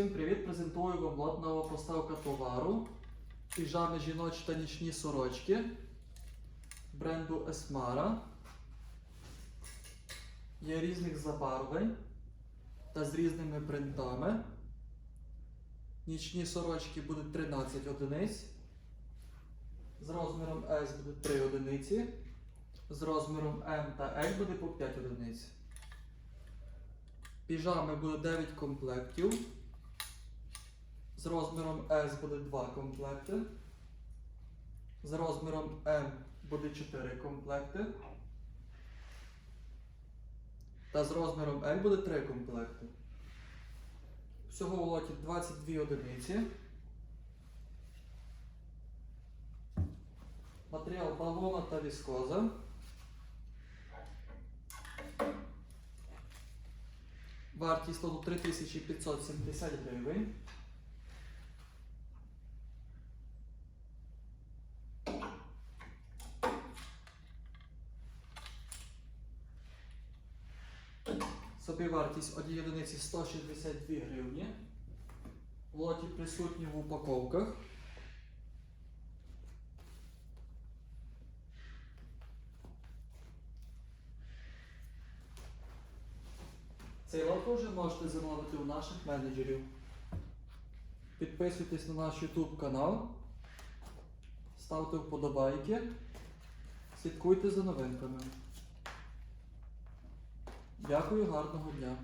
Всім привіт! Презентую вам лот нова поставка товару. Піжами жіночі та нічні сорочки бренду Esmara. Є різних забарвлень та з різними принтами. Нічні сорочки будуть 13 одиниць. З розміром S буде 3 одиниці. З розміром M та L буде по 5 одиниць. Піжами буде 9 комплектів. З розміром S буде 2 комплекти. З розміром M буде 4 комплекти. Та з розміром L буде 3 комплекти. Всього в лоті 22 одиниці. Матеріал балона та віскоза. Вартість лоту 3570 гривень. Собівартість однієї одиниці 162 гривні. Лоті присутні в упаковках. Цей лот вже можете замовити у наших менеджерів. Підписуйтесь на наш YouTube канал, ставте вподобайки, слідкуйте за новинками. Дякую, гарного дня!